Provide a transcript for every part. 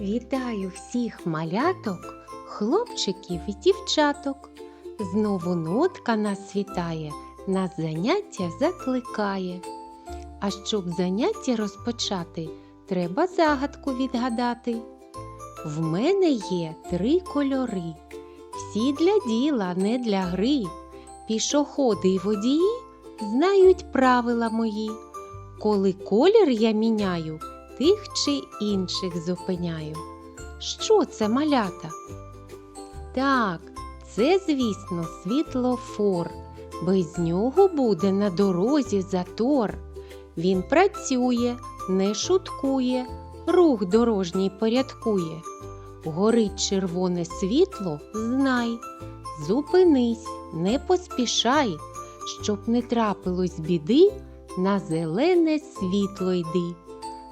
Вітаю всіх маляток, хлопчиків і дівчаток. Знову нотка нас вітає, нас заняття закликає. А щоб заняття розпочати, треба загадку відгадати. В мене є три кольори, всі для діла, не для гри. Пішоходи й водії знають правила мої. Коли колір я міняю, тих чи інших зупиняю. Що це малята? Так, це, звісно, світлофор. Без нього буде на дорозі затор. Він працює, не шуткує, рух дорожній порядкує. Горить червоне світло, знай. Зупинись, не поспішай, щоб не трапилось біди, на зелене світло йди.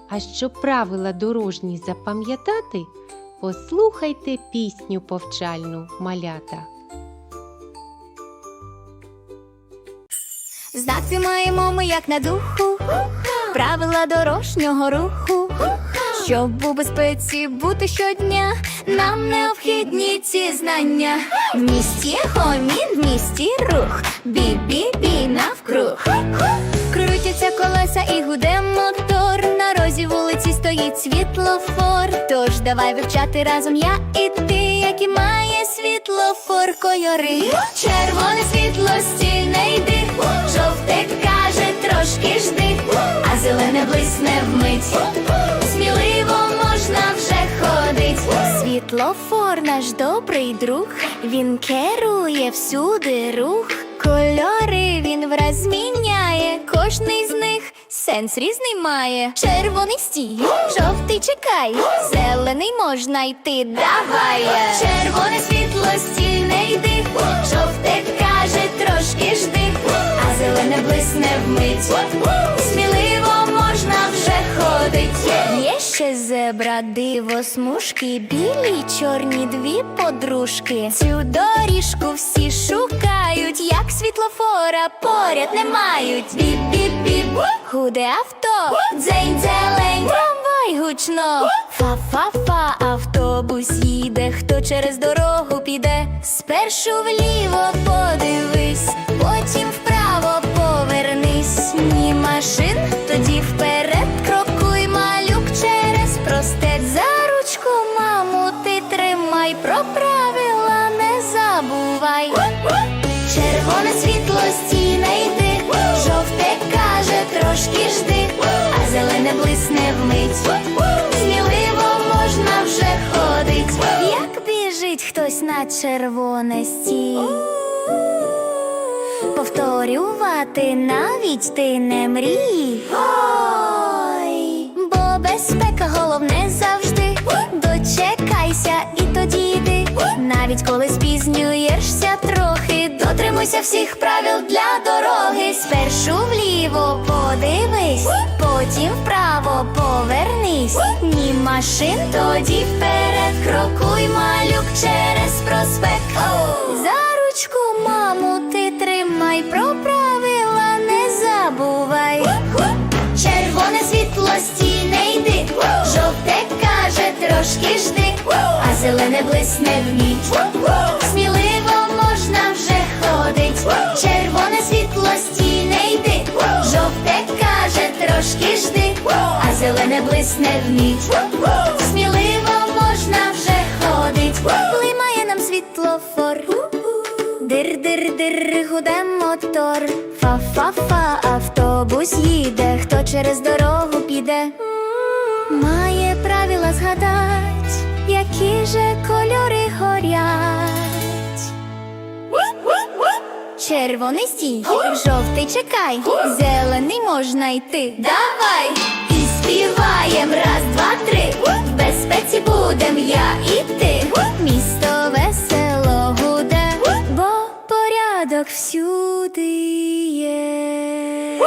А щоб правила дорожні запам'ятати, послухайте пісню повчальну малята. Знати маємо ми як на духу, правила дорожнього руху. Щоб у безпеці бути щодня, нам необхідні ці знання. В місті гомін, в місті рух, бі-бі-бі вулиці світлофор. Тож давай вивчати разом я і ти, які має світлофор кольори. Червоне світло стільне йди, жовте каже трошки жди, а зелене блисне вмить. Сміливо можна вже ходить. Світлофор наш добрий друг, він керує всюди рух. Кольори він враз зміняє, кожний з них сенс різний має. Червоний стій, жовтий чекай, зелений можна йти, давай. Червоне світло стільне йди, жовте каже трошки жди, а зелене блисне вмить. Ще зебра, диво, смужки, білі, чорні дві подружки. Цю доріжку всі шукають, як світлофора поряд не мають. Біп-біп-біп, гуде авто, дзень дзелень, трамвай гучно. Фа-фа-фа, автобус їде, хто через дорогу піде. Спершу вліво подивись, потім вправо забувай. Червоне світло стіне йди, жовте каже трошки жди, а зелене блисне вмить. Сміливо можна вже ходить, як біжить хтось на червоне стій. Повторювати навіть ти не мрій. Ой, бо безпека головне завжди. Дочекайся і тоді йди. Навіть коли трохи, дотримуйся всіх правил для дороги. Спершу вліво подивись, потім вправо повернись. Ні машин, тоді вперед крокуй, малюк через проспект. За ручку, маму, ти тримай, про правила не забувай. Червоне світло стіне йди, жовте каже трошки жди, а зелене блисне в ніч. Сміливо можна вже каже жди, а зелене блисне в ніч. Сміливо можна вже ходить. Блимає нам світлофор. Дир-дир-дир, гуде мотор. Фа-фа-фа, автобус їде, хто через дорогу піде. Має правила згадать, які же кольори червоний стій, жовтий чекай, зелений можна йти. Давай і співаєм раз, два, три. В безпеці будем я і ти. Місто весело гуде, бо порядок всюди є.